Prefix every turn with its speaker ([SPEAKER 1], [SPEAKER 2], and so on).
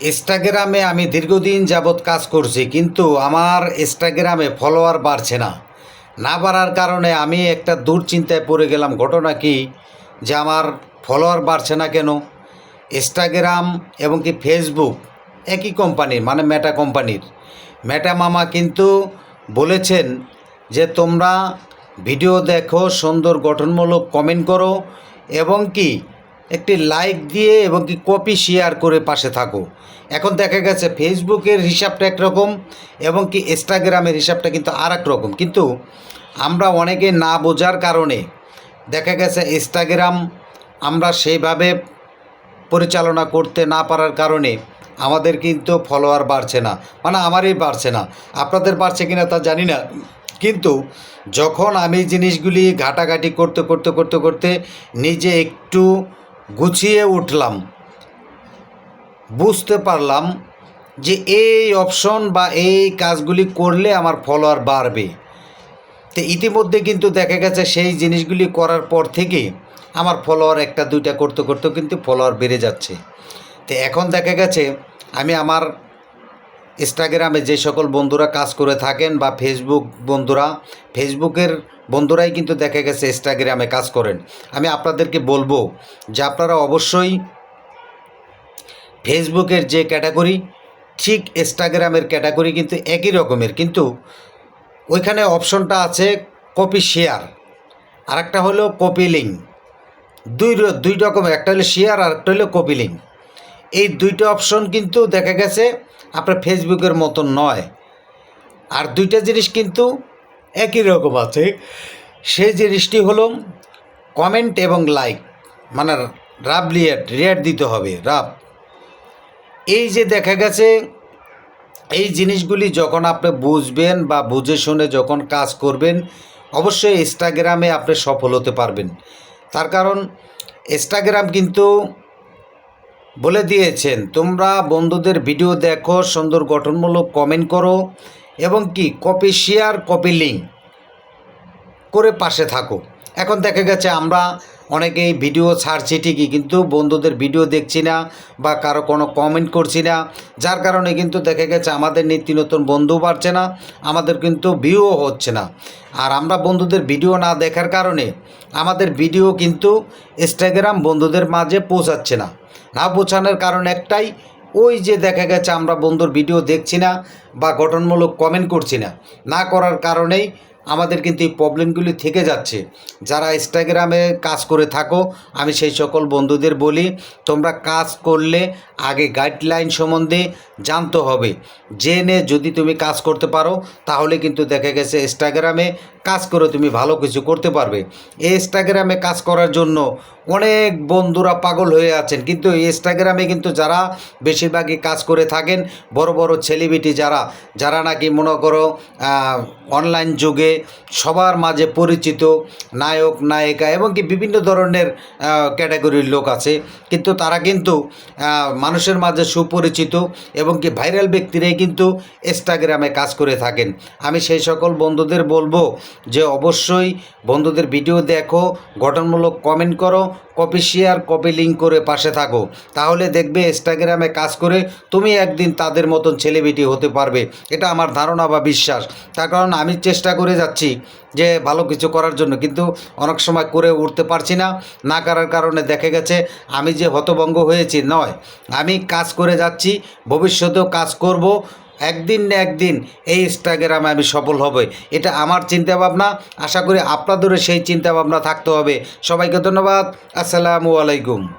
[SPEAKER 1] ইনস্টাগ্রামে আমি দীর্ঘদিন যাবৎ কাজ করছি, কিন্তু আমার ইনস্টাগ্রামে ফলোয়ার বাড়ছে না। না বাড়ার কারণে আমি একটা দুশ্চিন্তায় পড়ে গেলাম। ঘটনা কি? যে আমার ফলোয়ার বাড়ছে না কেন? ইনস্টাগ্রাম এবং কি ফেসবুক একই কোম্পানির মানে মেটা কোম্পানির। মেটা মামা কিন্তু বলেছেন যে তোমরা ভিডিও দেখো, সুন্দর গঠনমূলক কমেন্ট করো এবং কি একটি লাইক দিয়ে এবং কি কপি শেয়ার করে পাশে থাকো। এখন দেখা গেছে ফেসবুকের হিসাবটা একরকম এবং কি ইনস্টাগ্রামের হিসাবটা কিন্তু আর রকম। কিন্তু আমরা অনেকে না বোঝার কারণে দেখা গেছে ইনস্টাগ্রাম আমরা সেইভাবে পরিচালনা করতে না পারার কারণে আমাদের কিন্তু ফলোয়ার বাড়ছে না। মানে আমারই বাড়ছে না। আপনাদের বাড়ছে কিনা তা জানি না। কিন্তু যখন আমি জিনিসগুলি ঘাটাঘাটি করতে করতে করতে করতে নিজে একটু গুছিয়ে উঠলাম। বুঝতে পারলাম যে এই অপশন বা এই কাজগুলি করলে আমার ফলোয়ার বাড়বে। তো ইতিমধ্যে কিন্তু দেখা গেছে সেই জিনিসগুলি করার পর থেকে আমার ফলোয়ার একটা দুইটা করতে করতে কিন্তু ফলোয়ার বেড়ে যাচ্ছে। তো এখন দেখা গেছে আমি আমার ইনস্টাগ্রামে যে সকল বন্ধুরা কাজ করে থাকেন বা ফেসবুক বন্ধুরা ফেসবুকের বন্ধুরাই কিন্তু দেখা গেছে ইনস্টাগ্রামে কাজ করেন। আমি আপনাদেরকে বলব যে আপনারা অবশ্যই ফেসবুকের যে ক্যাটাগরি ঠিক ইনস্টাগ্রামের ক্যাটাগরি কিন্তু একই রকমের। কিন্তু ওইখানে অপশনটা আছে কপি শেয়ার আর একটা হলো কপি লিঙ্ক দুই দুই রকমের, একটা হলো শেয়ার আর একটা হলো কপি লিঙ্ক এই দুইটা অপশন কিন্তু দেখা গেছে, আপনার ফেসবুকের মতন নয়। আর দুইটা জিনিস কিন্তু একই রকম আছে। সেই জিনিসটি হলো কমেন্ট এবং লাইক মানে রাব রিয়াট রিয়াট দিতে হবে রাব এই যে দেখা গেছে, এই জিনিসগুলি যখন আপনি বুঝবেন বা বুঝে শুনে যখন কাজ করবেন, অবশ্যই ইনস্টাগ্রামে আপনি সফল হতে পারবেন। তার কারণ ইনস্টাগ্রাম কিন্তু বলে দিয়েছেন, তোমরা বন্ধুদের ভিডিও দেখো, সুন্দর গঠনমূলক কমেন্ট করো এবং কি কপি শেয়ার কপি লিঙ্ক করে পাশে থাকো। এখন দেখা গেছে আমরা অনেকেই ভিডিও ছাড়ছি ঠিকই, কিন্তু বন্ধুদের ভিডিও দেখছি না বা কারও কোনো কমেন্ট করছি না, যার কারণে কিন্তু দেখা গেছে আমাদের নিত্য নতুন বন্ধু বাড়ছে না, আমাদের কিন্তু ভিউও হচ্ছে না। আর আমরা বন্ধুদের ভিডিও না দেখার কারণে আমাদের ভিডিও কিন্তু ইনস্টাগ্রাম বন্ধুদের মাঝে পৌঁছাচ্ছে না। না পৌঁছানোর কারণ একটাই ওই যে দেখা গেছে, আমরা বন্ধুর ভিডিও দেখছি না বা গঠনমূলক কমেন্ট করছি না। না করার কারণেই আমাদের কিন্তু এই প্রবলেমগুলি থেকে যাচ্ছে। যারা ইনস্টাগ্রামে কাজ করে থাকো, আমি সেই সকল বন্ধুদের বলি, তোমরা কাজ করলে আগে গাইডলাইন সম্বন্ধে জানতে হবে। জেনে যদি তুমি কাজ করতে পারো, তাহলে কিন্তু দেখা গেছে ইনস্টাগ্রামে কাজ করে তুমি ভালো কিছু করতে পারবে। এই ইনস্টাগ্রামে কাজ করার জন্য অনেক বন্ধুরা পাগল হয়ে আছেন। কিন্তু ইনস্টাগ্রামে কিন্তু যারা বেশিরভাগই কাজ করে থাকেন, বড় বড় সেলিব্রিটি যারা যারা নাকি মনে করো অনলাইন যুগে সবার মাঝে পরিচিত নায়ক, নায়িকা এবং কি বিভিন্ন ধরনের ক্যাটাগরির লোক আছে। কিন্তু তারা কিন্তু মানুষের মাঝে সুপরিচিত এবং কি ভাইরাল ব্যক্তিরাই কিন্তু ইনস্টাগ্রামে কাজ করে থাকেন। আমি সেই সকল বন্ধুদের বলব যে অবশ্যই বন্ধুদের ভিডিও দেখো, গঠনমূলক কমেন্ট করো কপি শেয়ার কপি লিঙ্ক করে পাশে থাকো। তাহলে দেখবে ইনস্টাগ্রামে কাজ করে তুমি একদিন তাদের মতন সেলিব্রিটি হতে পারবে। এটা আমার ধারণা বা বিশ্বাস। তার কারণ আমি চেষ্টা করে যাচ্ছি যে ভালো কিছু করার জন্য। কিন্তু অনেক সময় করে উঠতে পারছি না। না করার কারণে দেখে গেছে আমি যে হতভঙ্গ হয়েছি নয়। আমি কাজ করে যাচ্ছি, ভবিষ্যতেও কাজ করব। একদিন না একদিন এই ইনস্টাগ্রামে আমি সফল হবে এটা আমার চিন্তাভাবনা। আশা করি আপনাদেরও সেই চিন্তাভাবনা থাকতে হবে। সবাইকে ধন্যবাদ। আসসালামু আলাইকুম।